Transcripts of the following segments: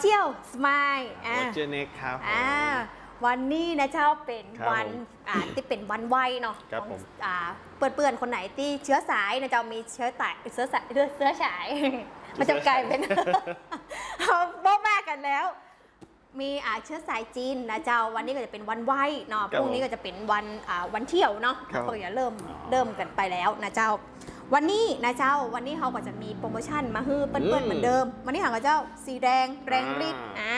เจียวสมายอ่า โอเจเน็กครับผม อ่าวันนี้นะเจ้าเป็นครับวันผมอ่าที่เป็นวันไหวเนาะครับของผม อ่าเปื่อนๆคนไหนที่เชื้อสายนะเจ้ามีเชื้อสายเชื้อสายเชื้อเชื้อฉาย มันจะกลายเป็น เอาโบ๊ะแม่กันแล้ว มีอ่าเชื้อสายจีนนะเจ้าวันนี้ก็จะเป็นวันไหวเนาะครัพบรุ่งนี้ก็จะเป็นวันอ่าวันเที่ยวเนาะครับก็จะเริ่มอ๋อ เริ่มกันไปแล้วนะเจ้า วันนี้นะเจ้าวันนี้เขาก็จะมีโปรโมชั่นมาฮื้อเปิ้ลๆเหมือนเดิม วันนี้หางกับเจ้าสีแดงแรงฤทธิ์อ่า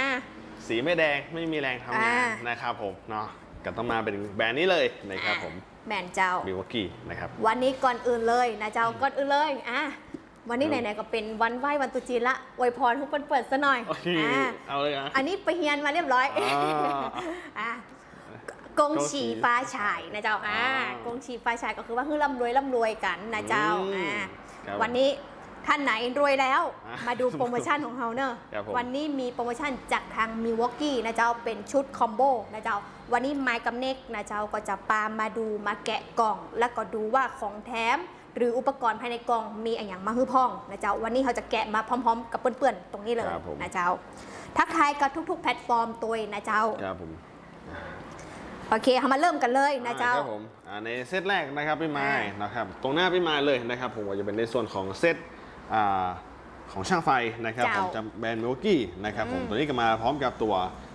สีไม่แดงไม่มีแรงทำงานอ่านะครับผมเนาะก็ต้องมาเป็นแบรนด์นี้เลยนะครับผมแมนเจ้ามิวกี้นะครับวันนี้ก่อนอื่นเลยนะเจ้าก่อนอื่นเลยอะวันนี้คไหรับนๆก็เป็นวันไหว้วันตรุษจีนละอวยพรทุกคนเปิดซะหน่อยโอเคอะเอาเลยนะอันนี้ไปเฮียนมาเรียบร้อยอ่าอะ กงฉีฟ้าชายนะเจ้าอะอ่ากงฉีฟ้าชายก็คือว่าคือร่ำรวยร่ำรวยกันนะเจ้าอืมอะครับวันนี้ท่านไหนรวยแล้ว อะมาดูโปรโมชั่นของเราเนอะครับผมวันนี้มีโปรโมชั่นจากทางมิวอกกี้นะเจ้าเป็นชุดคอมโบนะเจ้าวันนี้ไมค์กับเน็กนะเจ้าก็จะปามาดูมาแกะกล่อง แล้วก็ดูว่าของแถม หรืออุปกรณ์ภายในกล่องมีอะไรอย่างมาฮื้อพ่องนะเจ้าวันนี้เขาจะแกะมาพร้อม ๆ กับเปื่อนๆตรงนี้เลยครับผม นะเจ้าทักทายกับทุก ๆ แพลตฟอร์มตัวเองนะเจ้า ครับผม โอเคเรามาเริ่มกันเลยนะเจ้าอ่ครับผมอ่าในเซตแรกนะครับพี่ไม้อ่านะครับตรงหน้าพี่ไม้เลยนะครับผมก็จะเป็นในส่วนของเซตอ่าของช่างไฟนะครับเจ้าผมจะแบรนด์มิวกี้นะครับผมอืมตัวนี้ก็มาพร้อมกับตัว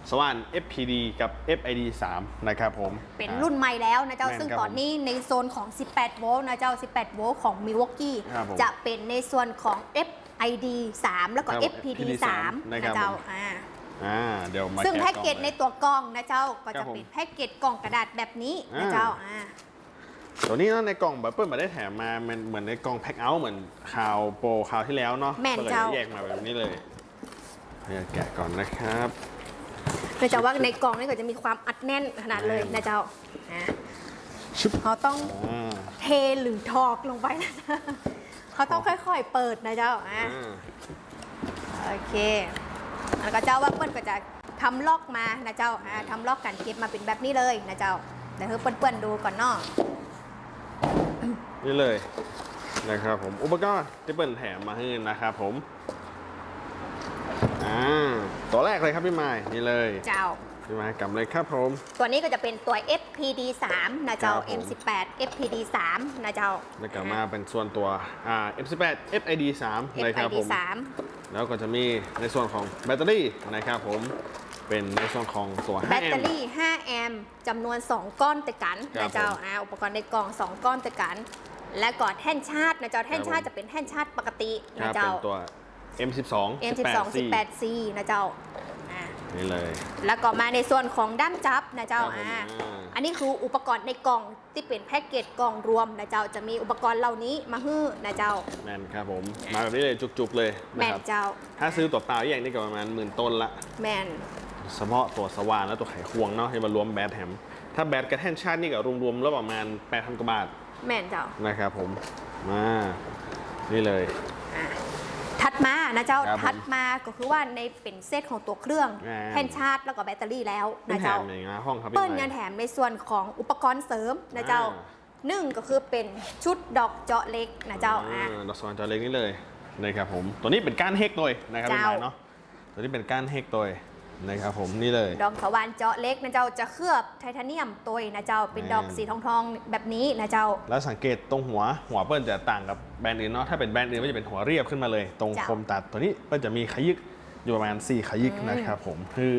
สว่าน FPD กับ FID 3 นะครับผม เป็นอ่ารุ่นใหม่แล้วนะเจ้าแม่นซึ่งครับตอนนี้ในโซนของ 18 โวลต์นะเจ้า 18 โวลต์ของ Milwaukee ครับผมจะเป็นในส่วนของ FID 3 แล้วก็ครับ FPD FPD 3 นะนะครับเจ้าผม อ่าอ่าเดี๋ยวมาซึ่งะแพ็กเกจล่องในลยตัวกล่องนะเจ้าก็ครัจะบผมเป็นแพ็กเกจกล่องกระดาษแบบนี้นะอ่าเจ้าอ่าตัวนี้เนาะในกล่องแบบเปิ้ลมาได้แถมมามันเหมือนในกล่องแพ็คเอาท์เหมือนคาวโปรคราวที่แล้วเนาะแม่นก็เลยเจ้าแยกมาแบบนี้เลยเดี๋ยวแกะก่อนนะครับเนื่องจากว่าในกล่องนี่ก็จะมีความอัดแน่นขนาดเลยแน่นนะเจ้าอ่าชุบเขาต้องอ่าเทหรือทอกลงไปนะเขาต้องค่อยๆเปิดนะเจ้าอ่าอ่าโอเค แล้วก็เจ้าว่าเปิ้ลก็จะทำล็อกมานะเจ้าอ่าทำล็อกกันเก็บมาเป็นแบบนี้เลยนะเจ้าเดี๋ยวให้เปิ้ลๆดูก่อนเนาะนี่เลยนะครับผมอุปกรณ์ที่เปิ้ลแถมมาให้นะครับผมอ่าตัวแรกเลยครับพี่ไม้นี่เลย เจ้า พี่ไม้กำเลยครับผม ตัวนี้ก็จะเป็นตัว FPD 3นะเจ้า ครับผม M18 FPD 3นะเจ้า แล้วก็มาเป็นส่วนตัวอ่า F18 FID 3เลยครับ FID ผม 3 แล้วก็จะมีในส่วนของแบตเตอรี่นะครับผม เป็นในส่วนของตัวแบต5เตอรี่ 5 แอมป์จำนวน 2 ก้อนติดกันครันะบเจ้าผมอ่าอุปกรณ์ในกล่อง 2 ก้อนติดกัน และก็แท่นชาร์จนะเจ้าแท่นชาร์จครับผม จะเป็นแท่นชาร์จปกติครันะบเป็เจ้า นตัว M12 M12 18C 18C นะเจ้าอ่า นี่เลย แล้วก็มาในส่วนของด้ามจับนะเจ้าครับผมอ่าอ่าอันนี้คืออุปกรณ์ในกล่องที่เป็นแพ็กเกจกล่องรวมนะเจ้าจะมีอุปกรณ์เหล่านี้มาฮื้อนะเจ้าแมนครับผมมาแบบนี้เลยจุกๆเลยแมนะนครับเจ้า ถ้าซื้อตัวเปล่าอย่างนี้ก็ประมาณหมื่นต้นละแมนเฉพาะตัวสว่านและตัวไขควงเนาะที่มารวมแบตแถมถ้าแบตกับแท่นชาร์จนี่ก็รวมๆแล้วประมาณ8,000กว่าบาทแมนเจ้านะครับผมมานี่เลยอ่า ถัดมานะเจ้าครับผมถัดมาก็คือว่าในเป็นเซตของตัวเครื่องอ่า แท่นชาร์จแล้วก็แบตเตอรี่แล้วนี่นะแถเจ้ามอย่างนะห้องครับพี่เปิ้ลไม้ยังแถมในส่วนของอุปกรณ์เสริมนะเจ้าอ่าหนึ่งก็คือเป็นชุดดอกเจาะเล็กนะเจ้าอ่าอ่าดอกสวรรค์จอเล็กนี่เลยนะครับผม ตัวนี้เป็นก้านเฮกโดยนะครับพี่เจ้าไม้เนาะ ตัวนี้เป็นก้านเฮกโดย นะครับผมนี่เลย ดอกสวรรค์เจาะเล็กนะเจ้าจะเคลือบไทเทเนียมตัวนะเจ้าเป็นแม่นดอกสีทองทองๆแบบนี้นะเจ้า แล้วสังเกตตรงหัวหัวเปิ้ลจะต่างกับแบรนด์อื่นเนาะถ้าเป็นแบรนด์อื่นก็จะเป็นหัวเรียบขึ้นมาเลย ตรงจ้ะคมตัดตัวนี้เปิ้ลจะมีขยิกอยู่ประมาณ 4 ขยิกอืมนะครับผมคือ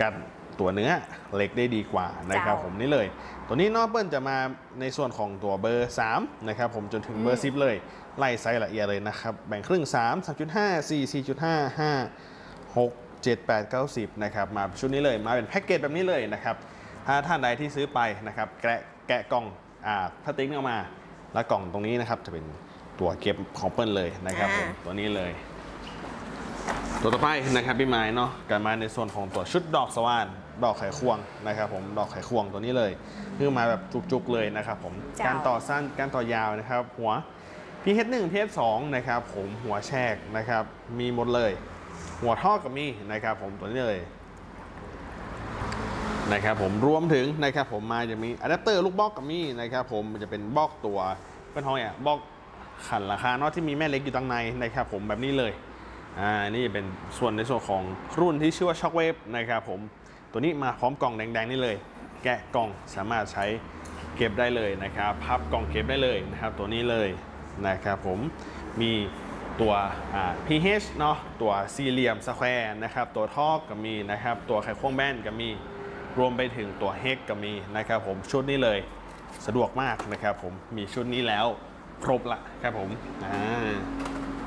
กันตัวเนื้อเหล็กได้ดีกว่านะครับจ้ะผมนี่เลย ตัวนี้เนอกเปิ้ลจะมาในส่วนของตัวเบอร์3นะครับผมจนถึงเบอร์10เลย ไล่ไซส์ละเอียดเลยนะครับแบ่งครึ่ง 3 3.5 4 4.5 5 6 7 8 9 10นะครับมาชุดนี้เลยมาเป็นแพ็กเกจแบบนี้เลยนะครับถ้าท่านใดที่ซื้อไปนะครับแกะแกะกล่องอ่าพลาสติกนี่ออกมา แล้วกล่องตรงนี้นะครับจะเป็นตัวเก็บของเปิ้ลเลยนะครับผมอ่าตัวนี้เลย ตัวต่อไปนะครับพี่ไม้เนาะกันมาในส่วนของตัวชุดดอกสว่านดอกไขควงนะครับผมดอกไขควงตัวนี้เลยคือมาแบบจุกๆเลยนะครับผมเจ้าการต่อสั้นการต่อยาวนะครับ หัว PH1 PH2 นะครับผมหัวแชกนะครับมีหมดเลย หัวท่อกับมีนะครับผมตัวนี้เลยนะครับผมรวมถึงนะครับผมมาจะมีอะแดปเตอร์ลูกบล็อกกับมีนะครับผมมันจะเป็นบล็อกตัวเป็นห้องอะบล็อกขันราคาเนาะที่มีแม่เล็กอยู่ตั้งในนะครับผมแบบนี้เลยอ่านี่เป็นส่วนในส่วนของรุ่นที่ชื่อว่า Shockwave นะครับผมตัวนี้มาพร้อมกล่องแดงๆนี่เลย แกะกล่องสามารถใช้เก็บได้เลยนะครับ พับกล่องเก็บได้เลยนะครับ ตัวนี้เลยนะครับผมมี ตัวอ่า pH เนาะตัวสี่เหลี่ยมสแควร์นะครับตัวทอกก็มีนะครับตัวไขควงแบนก็มี รวมไปถึงตัวเฮกก็มีนะครับผมชุดนี้เลยสะดวกมากนะครับผมมีชุดนี้แล้วครบละครับผมอ่า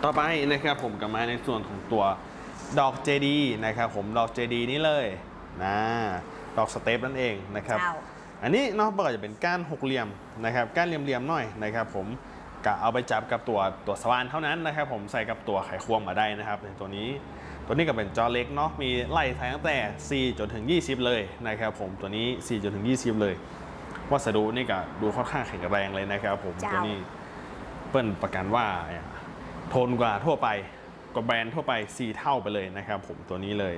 ต่อไปนะครับผมกลับมาในส่วนของตัวดอกเจดีนะครับผมดอกเจดีนี้เลยนะดอกสเตปนั่นเองนะครับเจ้าอันนี้เนาะปกติจะเป็นก้านหกเหลี่ยมนะครับก้านเหลี่ยมๆหน่อยนะครับผม กะเอาไปจับกับตัวตัวสว่านเท่านั้นนะครับ ผมใส่กับตัวไขควงมาได้นะครับในตัวนี้ตัวนี้ก็เป็นจอเล็กเนาะมีไล่ไทยตั้งแต่ 4 จนถึง 20 เลยนะครับผมตัวนี้ 4 จนถึง 20 เลย วัสดุนี่ก็ดูค่อนข้างแข็งแรงเลยนะครับผมเจ้าตัวนี้เปิ้ลประกันว่าทนกว่าทั่วไปกว่าแบรนด์ทั่วไป 4 เท่าไปเลยนะครับผมตัวนี้เลย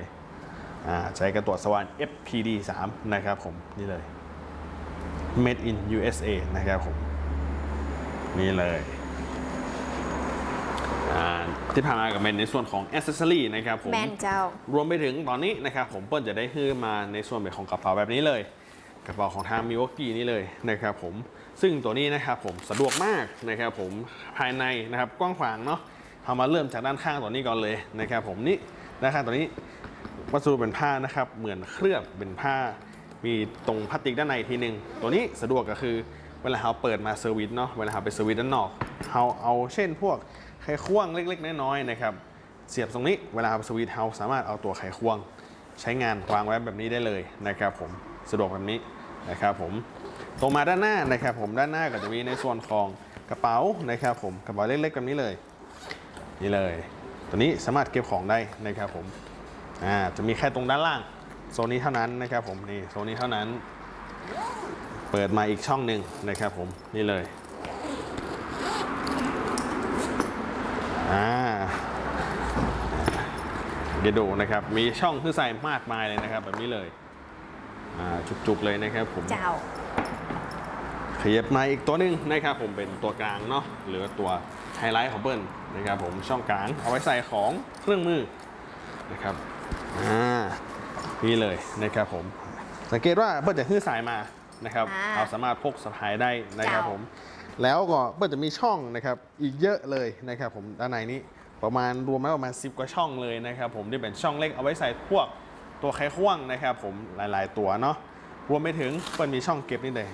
อ่าใช้กับตัวสว่าน FPD 3 นะครับผมนี่เลย Made in USA นะครับผม นี่เลยอ่าที่ผ่านมากับเป็นในส่วนของ Accessory นะครับผมแมนเจ้ารวมไปถึงตอนนี้นะครับผมเปิ้ลจะได้ฮื้อมาในส่วนเป็นของกระเป๋าแบบนี้เลย กระเป๋าของทางมิวกี้นี่เลยนะครับผมซึ่งตัวนี้นะครับผมสะดวกมากนะครับผมภายในนะครับกว้างขวางเนาะเอามาเริ่มจากด้านข้างตัวนี้ก่อนเลยนะครับผมนี่ด้านข้างตัวนี้วัสดุเป็นผ้านะครับเหมือนเคลือบเป็นผ้า มีตรงพลาสติกด้านในทีหนึ่งตัวนี้สะดวกก็คือ เวลาเราเปิดมาเซอร์วิสเนาะเวลาเราไปเซอร์วิสด้านนอกเราเอาเช่นพวกไขควงเล็ก ๆ น้อยๆนะครับเสียบตรงนี้เวลาสวิตช์เฮาสามารถเอาตัวไขควง ใช้งานวางไว้แบบนี้ได้เลยนะครับผมสะดวกแบบนี้นะครับผมตรงมาด้านหน้านะครับผมด้านหน้าก็จะมีในส่วนของกระเป๋านะครับผมกระเป๋าเล็กๆแบบนี้เลยนี่เลย ตัวนี้สามารถเก็บของได้นะครับผมอ่าจะมีแค่ตรงด้านล่างโซนนี้เท่านั้นนะครับผมนี่โซนนี้เท่านั้น เปิดมาอีกช่องหนึ่งนะครับผมนี่เลยอ่าเดี๋ยวดูนะครับมีช่องที่ใส่มากมายเลยนะครับแบบนี้เลยอ่าจุกๆเลยนะครับผมเจ้าขยับมาอีกตัวหนึ่งนะครับผมเป็นตัวกลางเนาะหรือตัวไฮไลท์ของเบิ้ลนะครับผมช่องกลางเอาไว้ใส่ของเครื่องมือนะครับอ่านี่เลยนะครับผมสังเกตว่าเบิ้ลจะฮื้อสายมา นะครับอ่า เราสามารถพกสะพายได้นะครับเจ้าผมแล้วก็เบิ้ลจะมีช่องนะครับอีกเยอะเลยนะครับผมด้านในนี้ประมาณรวมแล้วประมาณ 10 กว่าช่องเลยนะครับผมที่เป็นช่องเล็กเอาไว้ใส่พวกตัวไขควงนะครับผมหลาย ๆ ตัวเนาะรวมไปถึงเปิ้ลมีช่องเก็บนี่เลย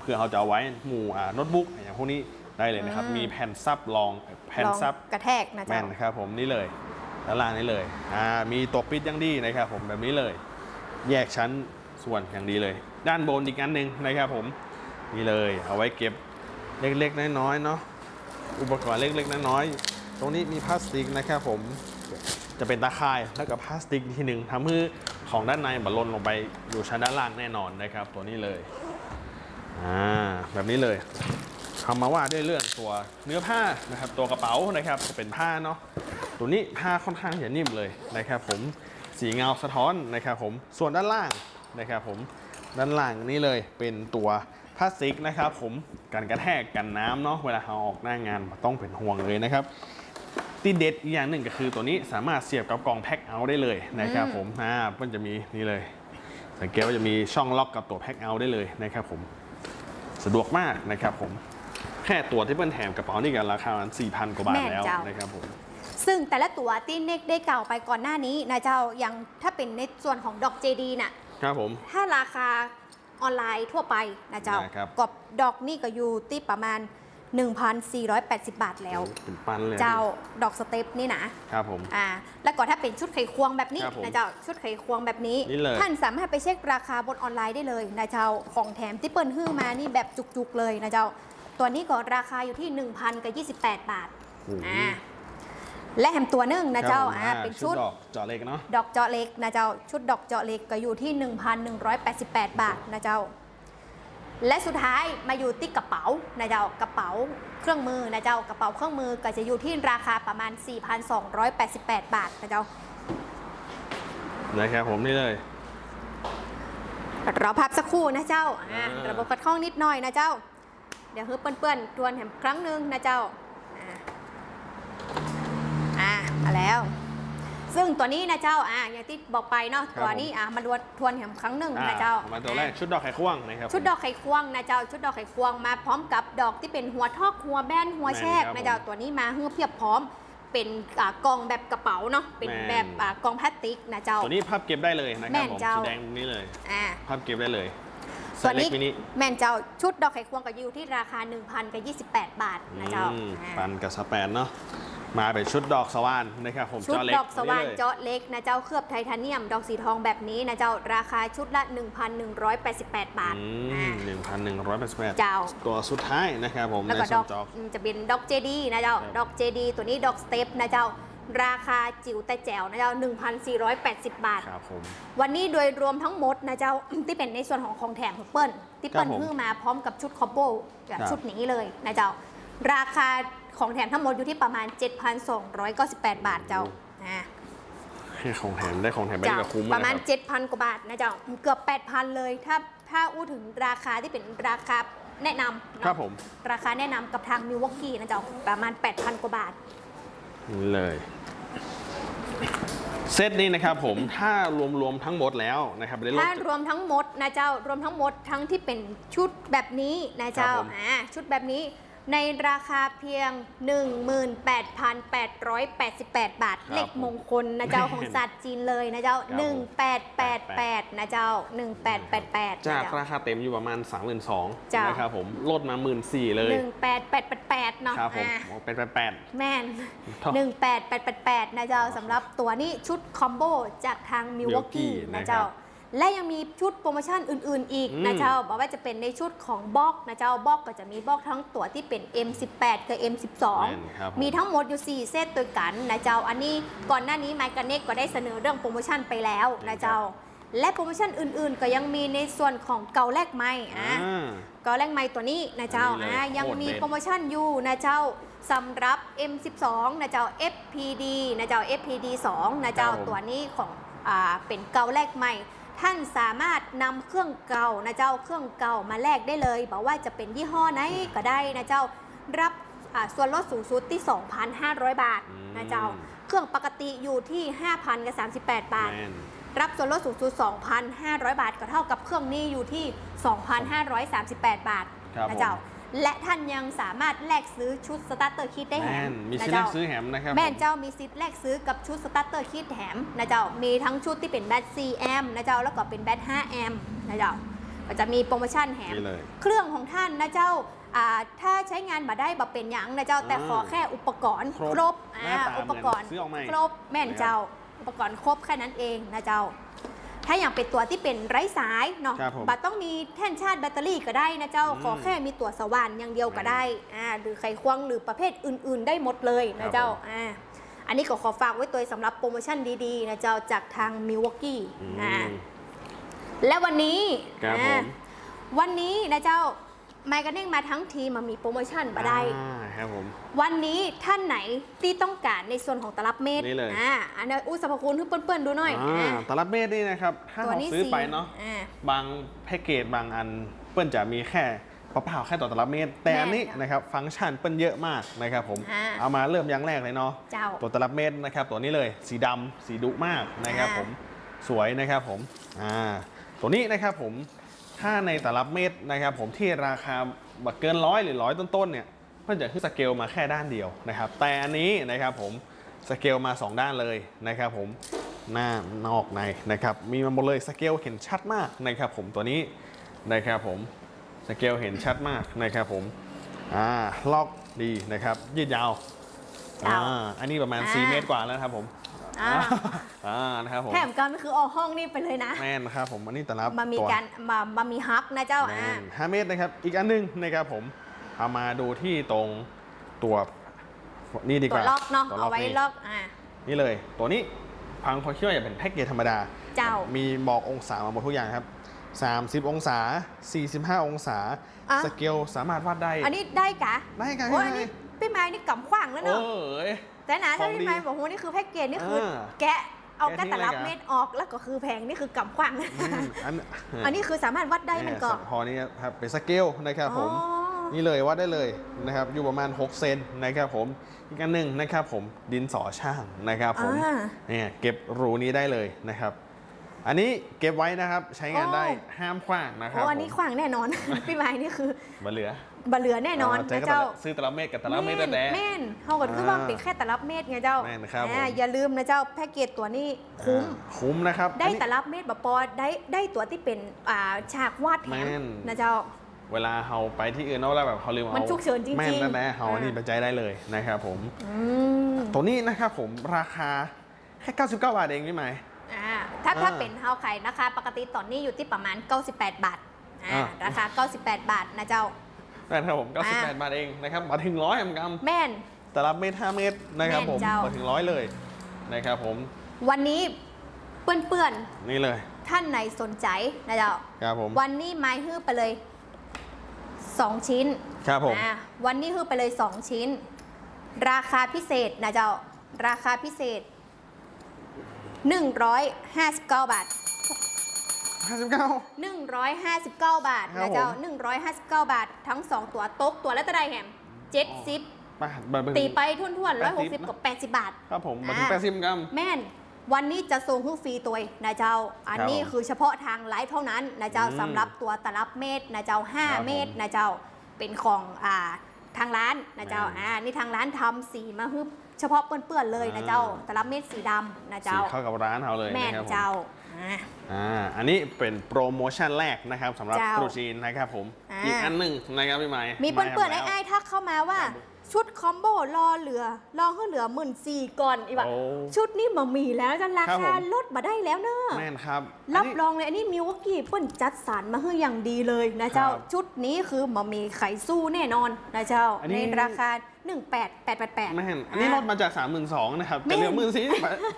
เพื่อเขาจะเอาไว้หมู่อ่าโน้ตบุ๊กอย่างพวกนี้ได้เลยนะครับอืมมีแผ่นซับรองแผ่นลองซับ กระแทกนะแม่เจ้านนะครับผมนี่เลยด้านล่างนี่เลยอ่ามีตัวปิดอยังดีนะครับผมแบบนี้เลย แยกชั้นส่วนอย่างดีเลย ด้านบนอีกอันหนึ่งนะครับผมนี่เลยเอาไว้เก็บเล็กๆน้อยๆเนาะอุปกรณ์เล็กๆน้อยๆตรงนี้มีพลาสติกนะครับผมจะเป็นตาข่ายแล้วก็พลาสติกทีหนึ่งทำให้ของด้านในบัลลนลงไปอยู่ชั้นด้านล่างแน่นอนนะครับ ตัวนี้เลยอ่าแบบนี้เลยทำมาว่าด้วยเรื่องตัวเนื้อผ้านะครับ ตัวกระเป๋านะครับจะเป็นผ้าเนาะตัวนี้ผ้าค่อนข้างจะนิ่มเลยนะครับ ผมสีเงาสะท้อนนะครับ ผมส่วนด้านล่างนะครับ ผม ด้านล่างนี่เลยเป็นตัวพลาสติกนะครับผมกันกระแทกกันน้ำเนาะเวลาเราออกหน้างานบ่ต้องเป็นห่วงเลยนะครับที่เด็ดอีกอย่างหนึ่งก็คือตัวนี้สามารถเสียบกับกล่องแพ็คเอาท์ได้เลยนะครับผมอ่ามันจะมีนี่เลย สังเกตว่าจะมีช่องล็อกกับตัวแพ็คเอาท์ได้เลยนะครับผมสะดวกมากนะครับผมแค่ตัวที่เปิ้ลแถมกระเป๋านี่กันราคาประมาณ4,000 กว่าบาทแม่นแล้วเจ้านะครับผมซึ่งแต่ละตัวที่เน็กได้เก่าวไปก่อนหน้านี้นะเจ้ายังถ้าเป็นในส่วนของดอกเจดีน่ะ ครับผม ถ้าราคาออนไลน์ทั่วไปนะเจ้าได้ครับกับดอกนี่ก็อยู่ที่ประมาณ 1,480 บาทแล้ว เป็นปันเลยเจ้าดอกสเต็ปนี่นะครับผม อ่าแล้วก็ถ้าเป็นชุดไขควงแบบนี้ครับผมนะเจ้าชุดไขควงแบบนี้ นี่เลย ท่านสามารถไปเช็คราคาบนออนไลน์ได้เลยนะเจ้าของแถมที่เปิ้ลฮื้อมานี่แบบจุกๆเลยนะเจ้า ตัวนี้ก็ราคาอยู่ที่ 1,000กับ28 บาทโอ้โหอ่า และแถมตัวหนึ่งนะเจ้าครับผมอ่าเป็นชุดดอกเจาะเล็กเนาะดอกเจาะเล็กนะเจ้าชุดดอกเจาะเล็กก็อยู่ที่ 1,188 บาทนะเจ้า และสุดท้ายมาอยู่ที่กระเป๋านะเจ้ากระเป๋าเครื่องมือนะเจ้ากระเป๋าเครื่องมือก็จะอยู่ที่ราคาประมาณ 4,288 บาทนะเจ้านะครับผมนี่เลยเราพับสักครู่นะเจ้าอ่าอ่าระบบกระท่องนิดหน่อยนะเจ้า เดี๋ยวฮึบเปื้อนๆ ทวนแถมครั้งหนึ่งนะเจ้า อ่าอ่ามา แล้ว ซึ่งตัวนี้นะเจ้าอ่าอย่างที่บอกไปเนาะครับตัวนี้อะมาดวนทวนแหมครั้งหนึ่งอ่านะเจ้ามาตัวแรกชุดดอกไข่ควงนะครับชุดดอกไข่ควงนะเจ้าชุดดอกไข่ควงมาพร้อมกับดอกที่เป็นหัวทอกหัวแบนหัวแชกแม่นครับนะเจ้าตัวนี้มาเพื่อเพียบพร้อมเป็นอ่ากล่องแบบกระเป๋าเนาะเป็นแม่นแบบอ่ากล่องพลาสติกนะเจ้าตัวนี้พับเก็บได้เลยนะคแม่รับนผมเจ้าสีแดงนี้เลยอ่าพับเก็บได้เลยตัวไซส์เล็นี้กมินิแม่นเจ้าชุดดอกไข่ควงก็อยู่ที่ราคา 1,000กับ28 บาทนะเจ้าอืมอ่าปันกับสแปนเนาะ มาเป็นชุดดอกสว่านนะครับผมชุดจอเล็กดอกสว่านเลยเจาะเล็กนะเจ้าเคลือบไทเทเนียม ดอกสีทองแบบนี้นะเจ้าราคาชุดละ 1,188 บาทอือ่ามหนึ่งพันหนึ่งร้อยแปดสิบแปดเจ้าตัวสุดท้ายนะครับผมแล้วในก็ส่ดวอนกจอกอืมจะเป็นดอกเจดีนะเจ้าครับดอกเจดีตัวนี้ดอกสเต็ปนะเจ้าราคาจิ๋วแต่แจ๋วนะเจ้า 1,480 บาทครับผมวันนี้โดยรวมทั้งหมดนะเจ้าที่เป็นในส่วนของของแถมของเปิ้ลที่เปิ้ลครับผมเพิ่งมาพร้อมกับชุดคอมโบกับครับชุดนี้เลยนะเจ้าราคา ของแถมทั้งหมดอยู่ที่ประมาณ 7,298 บาทเจ้าอ่าให้ของแถมได้ของแถมไปเจ้ากับคุ้มประมาณนคบ7,000 กว่าบาทนะเจ้าเกือบ 8,000 เลย ถ้าถ้าอู้ถึงราคาที่เป็นราคาแนะนำเนอะครับผม ราคาแนะนำกับทางมิวอกกี้นะเจ้าประมาณ 8,000 กว่าบาทนี่เลยเซตนี้นะครับผมถ้ารวมๆทั้งหมดแล้วนะครับได้ลดถ้ารวมทั้งหมดนะเจ้ารวมทั้งหมดทั้งที่เป็นชุดแบบนี้นะเจ้าครับผมอ่าชุดแบบนี้ ในราคาเพียง 18,888 บาท เลขมงคลนะเจ้าของศาสตร์จีนเลยนะเจ้า 1888 นะเจ้า 1888 จากนะเจ้าราคาเต็มอยู่ประมาณ 3 2 0 0เจ้า0นะครับผมลดมา 1 4ื่นเลย18888 เนาะครับผมอ่าเป็นแปดแปดแม่นครับ18888 นะเจ้าสำหรับตัวนี้ชุดคอมโบจากทางมิวอกกี้ Milwaukee นะเจ้านะครับ และยังมีชุดโปรโมชั่นอื่น ๆ อีกอืมนะเจ้าบอกว่าจะเป็นในชุดของบล็อกนะเจ้าบล็อกก็จะมีบล็อกทั้งตัวที่เป็น M18 กับ M12 แม่นครับผมีทั้งหมดอยู่ 4 เซตตัวกันนะเจ้าอันนี้ก่อนหน้านี้ไมค์กันเนกก็ได้เสนอเรื่องโปรโมชั่นไปแล้วนะเจ้าและโปรโมชั่นอื่น ๆ ก็ยังมีในส่วนของเกาแลกไม้อะอ่ากอแรงไม้ตัวนี้นะเจ้าอันนี้เลยอ่ายังโคตรมีเด็ดโปรโมชั่นอยู่นะเจ้าสำหรับ M12 นะเจ้า FPD นะเจ้า FPD 2นะเจ้าครับผมตัวนี้ของอ่าเป็นเกาแรกใหม่ ท่านสามารถนำเครื่องเก่านะเจ้าเครื่องเก่ามาแลกได้เลย บอกว่าจะเป็นยี่ห้อไหนก็ได้นะเจ้ารับอ่าส่วนลดสูงสุดที่ 2,500 บาทอืมนะเจ้า เครื่องปกติอยู่ที่5,000กับ38 บาทแม่นรับส่วนลดสูงสุด 2,500 บาท ก็เท่ากับเครื่องนี้อยู่ที่ 2,538 บาทครับนะเจ้าผม และท่านยังสามารถแลกซื้อชุดสตาร์เตอร์คิดได้แถแม่มนมีนะชิ้นแรเจ้ากซื้อแหมนะครับแม่นผมเจ้ามีสิทธิ์แลกซื้อกับชุดสตาร์เตอร์คิดแถมนะเจ้า มีทั้งชุดที่เป็นแบต4แอมป์นะเจ้า แล้วก็เป็นแบต5แอมป์นะเจ้า ก็จะมีโปรโมชั่นแถม นี่เลย เครื่องของท่านนะเจ้าอ่าถ้าใช้งานมาได้บ่เป็นหยังนะเจ้า แต่อ่าขอแค่อุปกรณ์ครบครบหน้าอ่าตาอุปกรณ์เหมือนซื้อออกใหม่ครบแม่นเจ้า อุปกรณ์ครบแค่นั้นเองนะเจ้า ถ้าอย่างเป็นตัวที่เป็นไร้สายเนาะครับผมบัตรต้องมีแท่นชาร์จแบตเตอรี่ก็ได้นะเจ้า อืมขอแค่มีตัวสว่านอย่างเดียวก็ได้อ่าหรือไขควงหรือประเภทอื่น ๆ ได้หมดเลยครันะบเจ้าผมอ่าอันนี้ก็ขอฝากไว้ตัวสำหรับโปรโมชั่นดีๆนะเจ้าจากทางมิวอกกี้อืมอ่าและวันนี้ครับอ่าผมวันนี้นะเจ้า ไมค์กันเน่งมาทั้งทีมามีโปรโมชั่นมาได้ อ่าครับผม วันนี้ท่านไหนที่ต้องการในส่วนของตลับเมตรนี่เลย อ่าอันนี้อู้สรรพคุณให้เปิ้ลๆดูหน่อยอ่าอ่าตลับเมตรนี่นะครับ ถ้าตัวเรานี้ซื้อสีไปเนาะ อ่า บางแพ็กเกจบางอันเปิ้ลจะมีแค่เปล่าๆแค่ต่อตลับเมตร แต่อันนี้แม่นจ้ะนะครับฟังก์ชันเปิ้ลเยอะมากนะครับผมอ่า เอามาเริ่มอย่างแรกเลยเนาะเจ้า ตัวตลับเมตรนะครับตัวนี้เลยสีดำสีดุมากนะครับอ่า ผมสวยนะครับผมอ่าตัวนี้นะครับผม ถ้าในตลับเมตรนะครับผมที่ราคาบักเกินร้อยหรือร้อยต้นๆเนี่ยเพื่อนจะคือสเกลมาแค่ด้านเดียวนะครับ แต่อันนี้นะครับผมสเกลมา 2 ด้านเลยนะครับผมหน้านอกในนะครับ มีมาหมดเลยสเกลเห็นชัดมากนะครับผมตัวนี้นะครับผมสเกลเห็นชัดมากนะครับผมอ่าล็อกดีนะครับยืดยาวเจ้าอ่าอันนี้ประมาณอ่า4เมตรกว่าแล้วนะครับผม อ่า อ่านะครับผมแถมกันคือเอาห้องนี่ไปเลยนะ แม่นนะครับผมอันนี้แต่ละมามีตัวการมามามีฮับนะเจ้าแม่อ่านห้าเมตรนะครับ อีกอันหนึงนะครับผมเอามาดูที่ตรงตัวนี่ดีกตัวว่าล็อกเนาะ ตัวเอาไว้นี่ ล็อกอ่า นี่เลย ตัวนี้พังพอคิดว่าจะเป็นแพ็กเกจธรรมดา เจ้ามีบอกองศามาหมดทุกอย่างครับ 30 องศา 45 องศา อะ สเกลสามารถวัดได้อันนี้ได้กะได้กันโอ้ยอันนี้พี่ไม้นี่กำขว้างแล้วโอ้เนาะย แต่นะถ้าของดีพี่ไม้บอกว่านี่คือแพ็กเกจนี่คืออาแกะเอาแกะแกะทิ้งตลับเลยกะเม็ดออกแล้วก็คือแพงนี่คือกำขว้างอืมอันอันนี้คือสามารถวัดได้มันก่อนพอนี้ครับเป็นสเกลนะครับผมอ๋อนี่เลยวัดได้เลยนะครับอยู่ประมาณ 6 เซนนะครับผมอีกอันหนึ่งนะครับผมดินสอช่างนะครับผมอ่าเนี่ยเก็บรูนี้ได้เลยนะครับ อันนี้เก็บไว้นะครับใช้งานได้โอ้ห้ามขว้างนะครับโอ้อันนี้ผมขวางแน่นอนพี่ไม้นี่คือมาเหลือ บ่เหลือแน่นอนใจนะก็เจ้าซื้อตลับเมตรกับตลับเมตรแต่แม่นเฮาก็คือว่าเป็นแค่ตลับเมตรไงเจ้าแม่นครับอ่าผมอย่าลืมนะเจ้าแพ็กเกจตัวนี้คุ้มอ่าคุ้มนะครับ ได้อันนี้ตลับเมตรบปอได้ได้ตัวที่เป็นอ่าฉากวาดแถแม่มนนะเจ้าเวลาเฮาไปที่อื่นเนาะแล้วแบบเฮาลืมเอามันฉุกเฉินจริงๆแม่นแน่ๆเฮาอ่านี่นี่ไปใจได้เลยนะครับผมอืมตัวนี้นะครับผมราคาแค่ 99 บาทเองพี่ไหมอ่าถ้าถ้าอ่าเป็นเฮาไข่นะคะ ปกติตอนนี้อยู่ที่ประมาณ 98 บาทอ่าอ่าราคา 98 บาทนะเจ้า นะครับผมอ่า98บาทเองนะครับมาถึงร้อยกรัมแม่นตลับเมตร5เมตรนะครับแม่นผมเจ้ามมาถึงร้อยเลยนะครับผม วันนี้เปื้อนนี่เลยๆท่านไหนสนใจนะเจ้าครับผมวันนี้ไม้ฮื้อไปเลย 2 ชิ้นครับผมอ่าวันนี้ฮื้อไปเลย 2 ชิ้น ราคาพิเศษนะเจ้าราคาพิเศษ 159 บาท 59 159 บาทครับนะเจ้า ผม 159 บาท ทั้ง 2 ตัวตกตัวละเท่าไหรแฮม70บาทบาท ตีไปทุ่นๆ80 160กับ 80 บาท ครับผมมาถึงอ่า80กรัม แม่น วันนี้จะส่งให้ฟรีตัวเองนะเจ้า อันนี้ผมคือเฉพาะทางไลฟ์เท่านั้นนะเจ้าอืมสำหรับตัวตลับเมตรนะเจ้า ครับผม5 เมตรนะเจ้าเป็นของอ่าทางร้านนะเจ้าแม่นอ่านี่ทางร้านทำสีมาฮึบเฉพาะเปื้อนๆเลยนะเจ้า อ่า ตลับเมตรสีดำนะสีเจ้าเข้ากับร้านเขาเลยแม่นนะครับผม เจ้า อ่าอ่าอันนี้เป็นโปรโมชั่นแรกนะครับสำหรับเจ้า ตรุษจีนนะครับผมอ่าอีกอันหนึ่งนะครับพี่ไม้มีเปื้อนๆมาไอ้แล้วไอ้ทักเข้ามาว่า ชุดคอมโบรอเหลือรอให้เหลือหมื่นสี่ก่อนอีกว่าโอ้ชุดนี้มามีแล้วจะราครับผคามลดมาได้แล้วเนอะแม่นครับรับอันนี้รองเลยอันนี้มิวกี้เปิ้นจัดสรรมาให้อย่างดีเลยนะเจ้า ครับชุดนี้คือมามีไข่สู้แน่นอนนะเจ้าอันนี้ ในราคา 18888 แม่นอันนี้ลดมาจาก 3 2 0 0 0นะครับแต่เหลือแม่นหมื่นสี่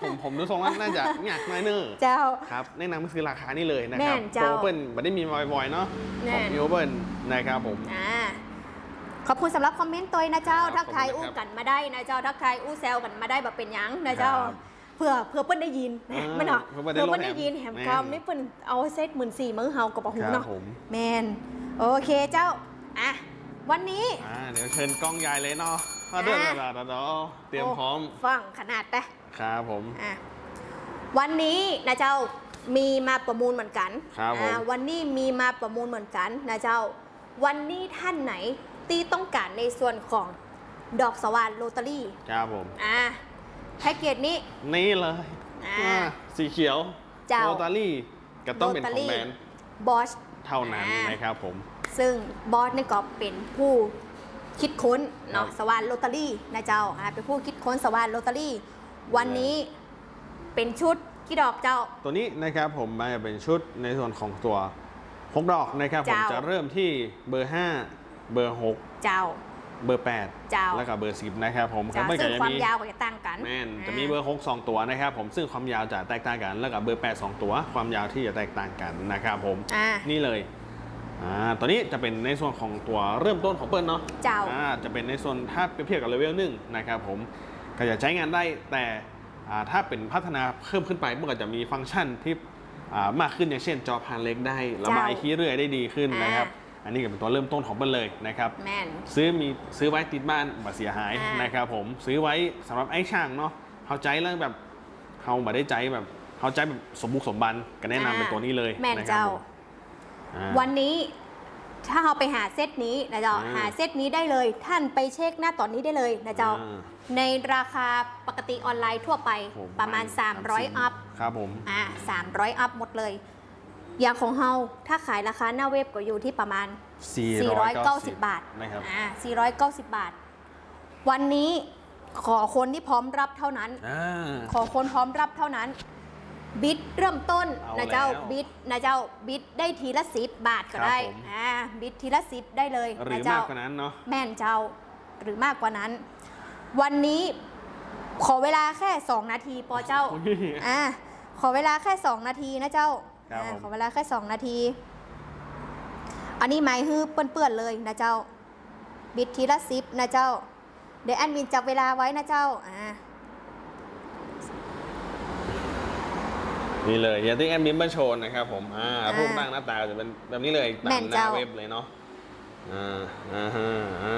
ผมผมดูทรงว่าน่าจะหนักหน่อยเนอะเจ้า ครับแนะนำคือราคานี่เลยนะครับแม่นเจ้าโปรเปิลไม่ได้มีบ่อยๆเนาะแม่ของนมิวเปิลนะครับผม อ่า ขอบคุณสำหรับคอมเมนต์ตัวนะเจ้า ครับทักทายขอบคุอู้ณนะครับกันมาได้นะเจ้าทักทายอู้แซวกันมาได้แบบเป็นหยังนะเจ้าครับเพื่อเพื่อเปิ้นได้ยินอ่ามันเหรอเพื่อเปิ้เพื่นอได้เปิ้นได้ยินแหแหมมแม่นคำนี่เปิ้นเอาเซตหมื่นสี่มื้อเฮากับปะหูครับเนาะผม แมนโอเคเจ้าอะวันนี้ อ่าเดี๋ยวเชิญกล้องใหญ่เลยเนาะมาเดินอ่าระดับเนาะเตรียมพร้อม โฟังขนาดแต่ครับผม อะวันนี้นะเจ้ามีมาประมูลเหมือนกันครับผม อ่าวันนี้มีมาประมูลเหมือนกันนะเจ้า วันนี้ท่านไหน ที่ต้องการในส่วนของดอกสว่านโรตารี่ครับผม อ่าแพ็กเกจนี้ นี่เลยอ่าอ่า สีเขียวเจ้า โรตารี่ก็ต้องเป็นของแบรนด์บอชเท่านั้นอ่าน นะครับผม ซึ่งบอสนี่ก็เป็นผู้คิดค้นเนาะครับ สว่านโรตารี่นะเจ้าอ่าเป็นผู้คิดค้นสว่านโรตารี่ วันนี้เป็นชุดกี่ดอกเจ้า ตัวนี้นะครับผมมันจะเป็นชุดในส่วนของตัวหกดอกนะครับผมเจ้า จะเริ่มที่เบอร์ 5 เบอร์ 6 เจ้า เบอร์เจ้า8แล้วก็เบอร์ 10 นะครับผมเจ้ามันซึ่ก็งจะความมียาวก็จะต่างกันแม่นจะอ่ามีเบอร์ 6 2 ตัวนะครับผมซึ่งความยาวจะแตกต่างกัน แล้วก็เบอร์ 8 2 ตัว ความยาวที่จะแตกต่างกันนะครับผมอ่า นี่เลยอ่าตัวนี้จะเป็นในส่วนของตัวเริ่มต้นของเปิ้ลเนาะเจ้า อ่าจะเป็นในส่วนถ้าเปรียบเทียบกับเลเวลหนึ่งนะครับผมก็จะใช้งานได้แต่อ่าถ้าเป็นพัฒนาเพิ่มขึ้นไปมันก็จะมีฟังก์ชันที่อ่ามากขึ้นอย่างเช่นจอผ่านเล็กได้ระบายเจ้า ขี้เรื่อยได้ดีขึ้นอ่านนะครับอั นนี้ก็เป็นตัวเริ่มต้นของเปิ้ลเลยนะครับ แม่น ซื้อมีซื้อไว้ติดบ้านบัเสียหายอ่าน นะครับผมซื้อไว้สำหรับไอ้ช่างเนาะเข้าใจแล้วแบบเขาบ่ได้ใจแบบเข้าใจแบบสมบุกสมบันก็แนะนำเป็นตัวนี้เลยแม่นนะครับเจ้า ผมอ่า วันนี้ถ้าเราไปหาเซตนี้นะเจ้า อ่า หาเซตนี้ได้เลย ท่านไปเช็คหน้าตอนนี้ได้เลยนะเจ้า อ่าในราคาปกติออนไลน์ทั่วไปผมประมาณ 300 อัพครับผม อ่า300 อัพหมดเลย อย่างของเฮาถ้าขายราคาหน้าเว็บก็อยู่ที่ประมาณ 490 บาทนะครับอ่า490 บาท วันนี้ขอคนที่พร้อมรับเท่านั้นอ่าขอคนพร้อมรับเท่านั้น บิดเริ่มต้นเอานะเจ้าแล้วบิดนะเจ้าบิดได้ทีละสิบบาทก็ได้ครับผมอ่าบิดทีละสิบได้เลยหรือนะเจ้ามากกว่านั้นเนาะแม่นเจ้าหรือมากกว่านั้น วันนี้ขอเวลาแค่2นาทีปอเจ้าอุ๊ยอ่าขอเวลาแค่2นาทีนะเจ้า ครับอ่าผม ขอเวลาแค่2นาที อันนี้ไม้ฮือเปื้อนๆเลยนะเจ้า บิดทีละสิบนะเจ้า เดี๋ยวแอดมินจับเวลาไว้นะเจ้า อ่า นี่เลยอย่างที่แอดมินมาโชว์นะครับผมอ่าอ่ารูปร่างหน้าตาจะเป็นแบบนี้เลยตาแม่มนหน้าเจ้า เว็บเลยเนาะอ่าอ่าฮะอ่า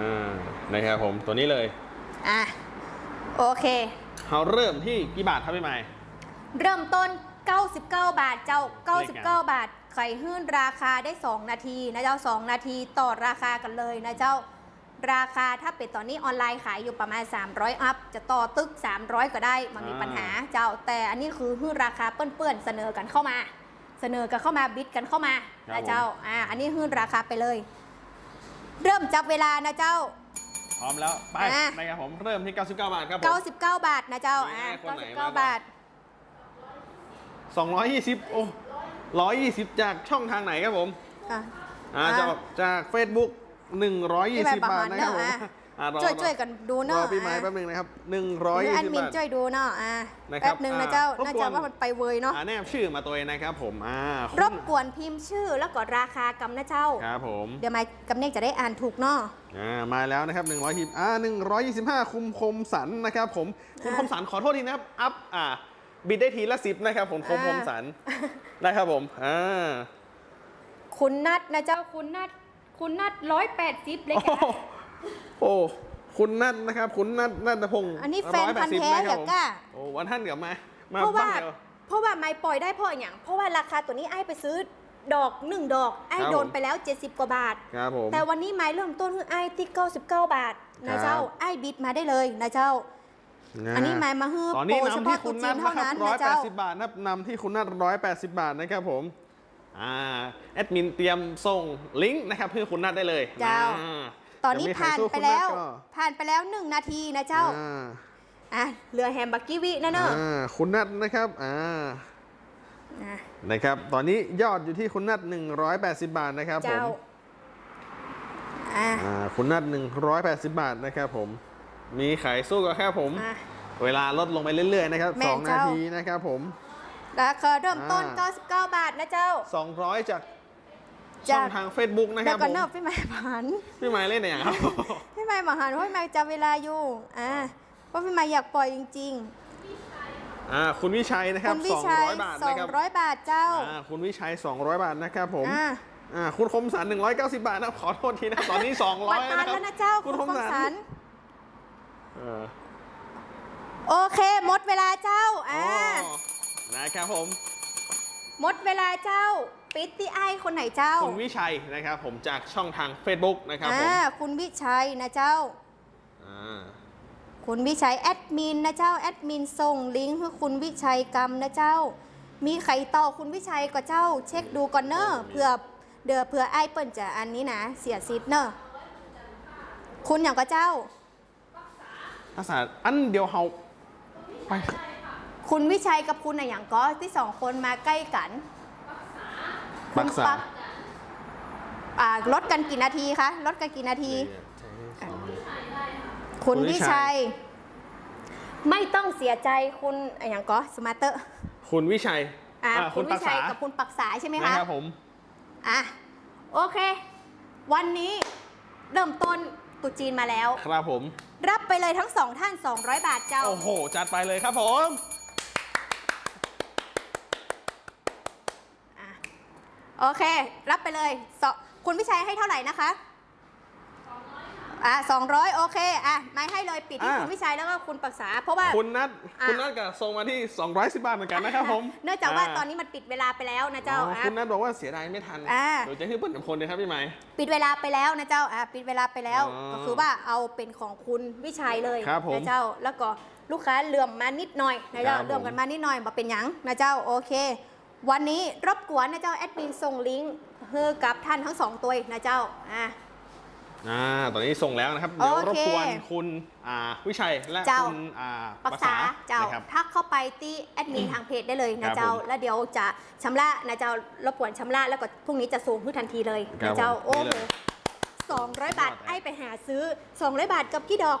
อ่านะครับผมตัวนี้เลยอะ โอเค เราเริ่มที่กี่บาทครับพี่ใหม่ เริ่มต้น 99 บาท เจ้าเลขไง99 บาท ไข่หื้นราคาได้ 2 นาทีนะเจ้า 2 นาทีต่อราคากันเลยนะเจ้า ราคาถ้าเป็นตอนนี้ออนไลน์ขายอยู่ประมาณ 300 อัพ จะต่อตึก 300 ก็ได้ มันมีปัญหาเจ้า แต่อันนี้คือหื้นราคาเปื้อนๆเสนอกันเข้ามา เสนอกันเข้ามาบิดกันเข้ามานะเจ้า อ่า อันนี้หื้นราคาไปเลย เริ่มจับเวลานะเจ้าพร้อมแล้ว ไปอะนะครับผมเริ่มที่ 99 บาทครับผม99 บาทนะเจ้ามีอ่าให้คนไหนมา99 บาท 220 โอ้120 จากช่องทางไหนครับผมอะอ่าอะจากจาก Facebook พี่ใบ120ประบามาทณนะครับผมเนอะอะรอช่วยรอช่วยกันดูรเนาะอพี่ไม้อะแป๊บนึงนะครับหรือแอด120มินบาทช่วยดูเนาะอะนะครับแป๊บหนึ่งนะเจ้าอ่ารบน่ากจะวนว่ามันไปเวยเนาะอ่าแนบชื่อมาตัวเองนะครับผมอ่ารบกวนพิมพ์ชื่อแล้วก็ราคากำนะเจ้าครับผมเดี๋ยวมายกำเนกจะได้อ่านถูกเนาะอ่ามาแล้วนะครับ110อ่า125คุมคมสันนะครับผมคุณอ่าคมสันขอโทษทีนะครับอัพอ่า บิดได้ทีละสิบนะครับผมคมอ่าคมสันนะครับผมอ่าคุณนัดนะเจ้าคุณนัดคุณนัดร้อยแปดสิบเลยโอ้ค่ะโหโอ้คุณนัทนะครับ คุณนัทนัทพงศ์อันนี้แฟนพันธุ์แท้180ะครับเหรอก้าผมโอ้วันท่านกลับมามาเพราะว่าบ้านเดียวเพราะว่าไม่ปล่อยได้เพราะอย่างเพราะว่าราคาตัวนี้ไอ้ไปซื้อดอกหนึ่งดอกไอ้ครับโดนผมไปแล้ว 70 กว่าบาทครับผมแต่วันนี้ไม้เริ่มต้นคือไอ้ที่ 99 บาทครันะบเจ้าไอ้บิดมาได้เลยนะเจ้าะ อันนี้ไม้มาฮือตอนโปนี้รเฉนำพาะที่ตุคุณจีนันทเท่านะครับนั้นร้อนะยแปเจ้าดสิบบาทนะครับนำที่คุณนัทร้อยแปดสิบบาทนะครับผมอ่าแอดมินเตรียมส่งลิงก์นะครับเพื่อคุณนัทได้เลยเจ้าอ่าตอนนี้ยังไม่ผ่านสู้ไปคุณแล้วนัทก็ผ่านไปแล้วหนึ่งนาทีนะเจ้าอ่าอะเหลือแฮมบักกี้วินะเนอะอ่าคุณนัทนะครับอ่าอะนะครับ ตอนนี้ยอดอยู่ที่คุณนัท180 บาทนะครับผมเจ้าอะอ่าคุณนัท180 บาทนะครับผม มีขายสู้กับแค่ผม อะ เวลาลดลงไปเรื่อยๆนะครับแม่นสองนาเจ้า ทีนะครับผม ราคาเริ่มต้น อ่า 99 บาทนะเจ้า 200 จากจากช่องทาง Facebook นะคเดี๋รัยบวก่อนผมเนอะพี่ไม้มาหันพี่ไม้เล่นอย่างครับ พี่ไม้มาหันเพราะพี่ไม้จะเวลาอยู่อะเพราะพี่ไม้อยากปล่อยจริงอ่าคุณวิชัยนะๆครับคุณวิชัย200 บาทนะครับ200 บาทเจ้าอ่าคุณวิชัย 200 บาทนะครับผมอะอ่าคุณคมสัน190 บาทนะครับขอโทษทีนะตอนนี้มา200ทานนะครัแล้บวนะเจ้าคุคุณณคคมมสัสันนเออ โอเค หมดเวลาเจ้าอ่าอ๋อนะครับผม หมดเวลาเจ้าปิดที่ไอายคนไหนเจ้า คุณวิชัยนะครับผมจากช่องทาง Facebook นะครับผมอ่าคุณวิชัยนะเจ้าอ่าคุณวิชัยแอดมินนะเจ้าแอดมินส่งลิงก์ให้คุณวิชัยกรรมนะเจ้า มีใครต่อคุณวิชัยก็เจ้า เช็คดูก่อนเนอะเผื่อเดือเผื่อไอ้เปิ้นจะอันนี้นะ เสียสิทธิ์เนอะคุณอย่างก็เจ้า ภาษาอันเดียวเฮาไปคุณวิชัยกับคุณอะอย่างก็ที่สองคนมาใกล้กันปักษาคุณอ่าลดกันกี่นาทีคะลดกันกี่นาที คุณคุณวิวิชัชัยยไม่ต้องเสียใจคุณอะอย่างก็สมาร์เตอร์คุณวิชัยอ่าอ่าคุณวิชัยปักษากับคุณปักษาใช่ไหมนะคะครับผม อะโอเค วันนี้เริ่มต้น ตรุษจีนมาแล้ว ครับผม รับไปเลยทั้งสองท่าน 200 บาทเจ้า โอ้โห จัดไปเลยครับผมอะโอเค รับไปเลยสองคุณวิชัยให้เท่าไหร่นะคะ อะ200โอเคอะไม่ให้เลยปิดที่อะ คุณวิชัยแล้วก็คุณปักษา เพราะว่า คุณนัทอะ คุณนัทกับส่งมาที่ 210 บาทเหมือนกันนะครับผมเนื่องจากว่าตอนนี้มันปิดเวลาไปแล้วนะเจ้าอ๋ออะ คุณนัทบอกว่าเสียดายไม่ทันอ่าเดี๋ยวจะให้เปิ้ลกับคนเลยครับพี่ไม้ปิดเวลาไปแล้วนะเจ้าอะปิดเวลาไปแล้ว อ๋อก็คือว่าเอาเป็นของคุณวิชัยเลยครับผมนะเจ้า แล้วก็ลูกค้าเหลื่อมมานิดหน่อยนะเจ้าครับผมเหลื่อมกันมานิดหน่อยมาเป็นหยังนะเจ้าโอเค วันนี้รบกวนนะเจ้าแอดมินส่งลิงก์ให้กับท่านทั้งสองตัวนะเจ้าอะ อ่าตอนนี้ส่งแล้วนะครับ เดี๋ยวโอรบเคกวนคุณอ่าวิชัยและเจ้าคุณอ่าปรึกษาเจ้านะครับทักเข้าไปที่แอดมินทางเพจได้เลยครันะบเจ้าผมแล้วเดี๋ยวจะชำระนะเจ้ารบกวนชำระแล้วก็พรุ่งนี้จะส่งให้ทันทีเลยครันะบเจ้าผมโอ้นี่โหเลยสองร้อยบาทยอดเลยไอ้ไปหาซื้อสองร้อยบาทกับกี่ดอก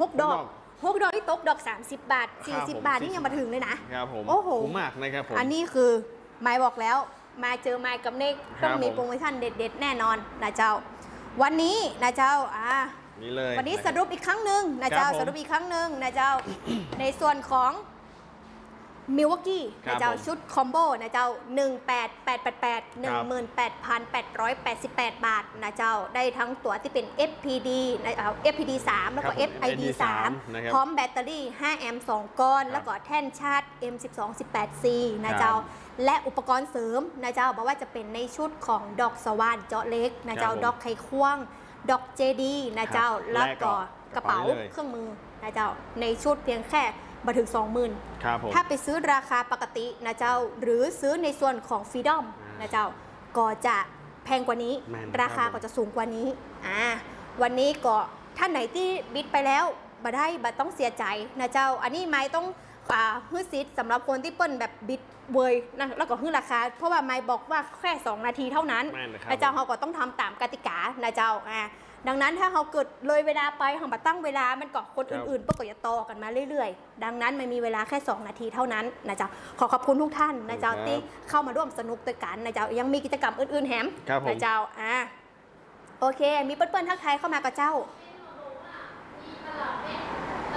หกดอกหกดอกที่ตกดอก 30 บาทครับผม40 บาทนี่ยังมาถึงเลยนะครับผมโอ้โหคุ้มมากนะครับผมอันนี้คือไมายบอกแล้ว มาเจอไมายกับเนกครับต้องมีผมโปรโมชั่นเด็ด ๆ แน่นอนนะเจ้า วันนี้นะเจ้าอ่านี่เลยวันนี้ะคสบรุปอีกครั้งหนึ่งนะเจ้า ครับผม สรุปอีกครั้งหนึ่งนะเจ้า ในส่วนของ มิลวอกกี้ครับนะเจ้าผมชุดคอมโบนะเจ้า 18888 18,888 บาทนะเจ้าได้ทั้งตัวที่เป็น FPD นะเอา FPD 3 แล้วก็ ครับผม FID FID 3 นะครับ พร้อมแบตเตอรี่ 5 แอมป์2ก้อน ครับแล้วก็แท่นชาร์จ M12 18C นะครับเจ้าและอุปกรณ์เสริมนะเจ้าบอกว่าจะเป็นในชุดของดอกสว่านเจาะเล็กนะเจ้าครับผมดอกไขควง ดอกเจดี นะเจ้าครับแล้วและก็ก็กระเป๋ากระเป๋าเลย เครื่องมือนะเจ้า ในชุดเพียงแค่ มาถึง 20,000ครับผมถ้าไปซื้อราคาปกตินะเจ้า หรือซื้อในส่วนของฟรีดอมอ่านนะเจ้า ก็จะแพงกว่านี้แม่นราคาครับผมก็จะสูงกว่านี้อ่าวันนี้ก็ท่านไหนที่บิดไปแล้วบ่ได้บ่ต้องเสียใจนะเจ้า อันนี้ไม้ต้องอ่าฮื้อซิดสำหรับคนที่เปิ้นแบบบิดเวยนะแล้วก็ฮื้อราคา เพราะว่าไม้บอกว่าแค่ 2 นาทีเท่านั้นแม่นเลยครับนะเจ้าเขาก็ต้องทำตามกติกานะเจ้าอ่า ดังนั้นถ้าเขาเกิดเลยเวลาไปเขามาตั้งเวลามันก็คนครับอื่นๆปกติจะต่อกันมาเรื่อยๆ ดังนั้นมันมีเวลาแค่ 2 นาทีเท่านั้นนะเจ้าขอขอบคุณทุกท่านนะเจ้าครับที่เข้ามาร่วมสนุกด้วยกันนะเจ้ายังมีกิจกรรมอื่นๆแถมครับผมนะเจ้าอ่าโอเค มีเปิ้ลๆทักทายเข้ามากับเจ้า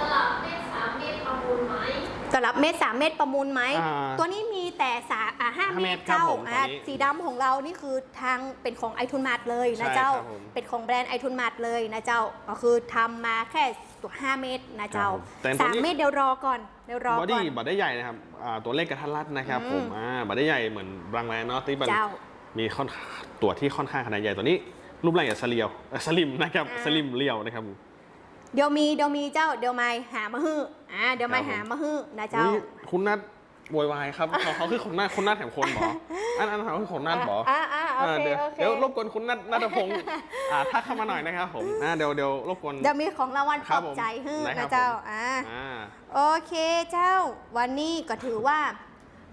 ตลับเม็ดสามเม็ดประมูลไหมสำหรับเม็ดสามเม็ดประมูลไหมอ่าตัวนี้มี แต่สาอ่าห้าห้าเม็เม็ดดครับเจ้าผมอ่าตัวนี้สีดำของเรานี่คือทางเป็นของไอทุนมาร์ทเลยนะใช่เจ้า ครับผมเป็นของแบรนด์ไอทุนมาร์ทเลยนะเจ้าก็คือทำมาแค่ตัวห้าเม็ดนะเจ้าครับผมแต่ตัวสามนี้เม็ดเดี๋ยวรอก่อนเดี๋ยวรอบอก่ดี้อนบัตได้ใหญ่นะครับอ่าตัวเลขกระทัดรัดนะครับอืม ผมอ่าบัตได้ใหญ่เหมือนบางแบรนด์เนาะที่มันเจ้า มีค่อนตัวที่ค่อนข้างขนาดใหญ่ตัวนี้ รูปร่างอย่างสเลียวเอ่อสลิมนะครับอ่า สลิมเลียวนะครับ เดี๋ยวมีเดี๋ยวมีเจ้าเดี๋ยวไม่หามาฮื้ออ่าเดี๋ยวไม่ครับผม หามาฮื้อนะเจ้า อุ๊ยคุณนัท โวยวายครับเขาเขาคือคนนัทคนนัทแถมคนบออันอันเขาคือคนนัทบออ่าอ่าโอเคเดี๋ยวโอเคเดี๋ยวรบกวนคุณนัทนัทพงศ์อ่าทักเข้ามาหน่อยนะครับผมอ่าเดี๋ยวเดี๋ยวรบกวนเดี๋ยวมีของรางวัลปครัลบอบผมใจฮื้อได้ครันะบเจ้าผมอ่าอ่าโอเคเจ้าวันนี้ก็ถือว่า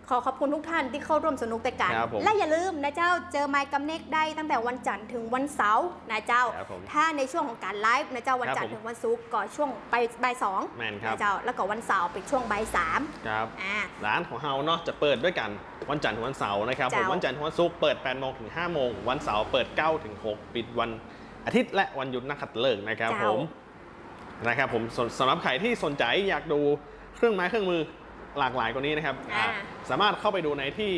ขอขอบคุณทุกท่านที่เข้าร่วมสนุกแต่กัน ครับผมและอย่าลืมนะเจ้าเจอไมค์กำเน็กได้ตั้งแต่วันจันทร์ถึงวันเสาร์นะเจ้า ครับผมถ้าในช่วงของการไลฟ์นะเจ้าวันจันทร์ครับผมถึงวันศุกร์ก็ช่วงบ่ายบ่ายสองแมนครับ นะเจ้าแล้วก็วันเสาร์เป็นช่วงบ่ายสามครับ อ่า ร้านของเฮาเนาะจะเปิดด้วยกันวันจันทร์ถึงวันเสาร์นะครับผมเจ้า วันจันทร์ถึงวันศุกร์เปิด8โมงถึง5โมงวันเสาร์เปิด9ถึง6ปิดวันอาทิตย์และวันหยุดนักขัตฤกษ์นะครับผมนะครับผมส่วนสำหรับใครที่สนใจอยากดูเครื่องไม้เครื่องมือ หลากหลายกว่านี้นะครับอ่าอ่าสามารถเข้าไปดูในที่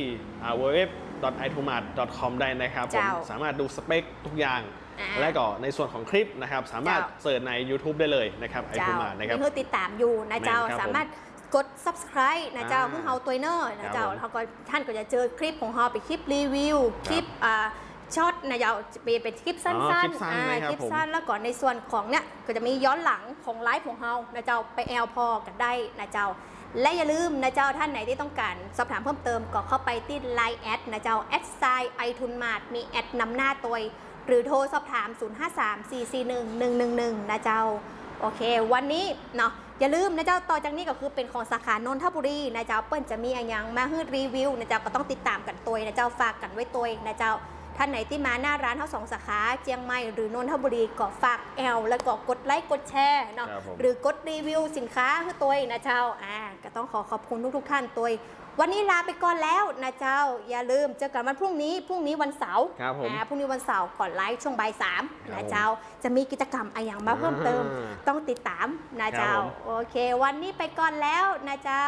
www.itomat.com ได้นะครับผมเจ้าสามารถดูสเปคทุกอย่าง อ่า และก็ในส่วนของคลิปนะครับ สามารถเจ้าเสิร์ชใน YouTube ได้เลยนะครับเจ้า itomat นะครับนี่คือติดตามอยู่นะเจ้าแม่นครับสามารถกด subscribe นะเจ้าอ่าเพื่อเฮาตัวเนอร์นะเจ้าครับผมเขาก็ท่านก็จะเจอคลิปของเฮาเป็นคลิปรีวิวครับคลิปอ่าช็อตนะเจ้าจะเป็นเป็นคลิปสั้นอ๋อๆคลิปสั้นอ่านะครับคลิปผมสั้นแล้วก่อนในส่วนของเนี่ยก็จะมีย้อนหลังของไลฟ์ของเฮานะเจ้าไปแอลพอกันได้นะเจ้า และอย่าลืมนะเจ้าท่านไหนที่ต้องการ สอบถามเพิ่มเติมก็เข้าไปที่ Line แอดนะเจ้าแอดไซไอทุนมาดมีแอดนำหน้าตัวหรือโทรสอบถาม 053-441-111 นะเจ้า โอเค วันนี้เนาะอย่าลืมนะเจ้าต่อจากนี้ก็คือเป็นของสาขานนทบุรีนะเจ้าเปิ้ลจะมีอะไรย่างมาให้รีวิวนะเจ้าก็ต้องติดตามกันตัวนะเจ้าฝากกันไว้ตัวนะเจ้า ท่านไหนที่มาหน้าร้านทั้งสองสาขาเจียงใหม่หรือนนทบุรีก็ฝากแอลแล้วก็กดไลค์กดแชร์เนาะครับผมหรือกดรีวิวสินค้าให้ตัวนะเจ้าอ่าก็ต้องขอขอบคุณทุกๆท่านตัววันนี้ลาไปก่อนแล้วนะเจ้า อย่าลืมเจอกันวันพรุ่งนี้พรุ่งนี้วันเสาร์ครับผมอ่าพรุ่งนี้วันเสาร์ก่อนไลฟ์ช่วงบ่ายสามครับนะผมเจ้าจะมีกิจกรรมอะไรอย่างมาเพิ่มเติมอ่าต้องติดตามนะเจ้าครับผมโอเค วันนี้ไปก่อนแล้วนะเจ้า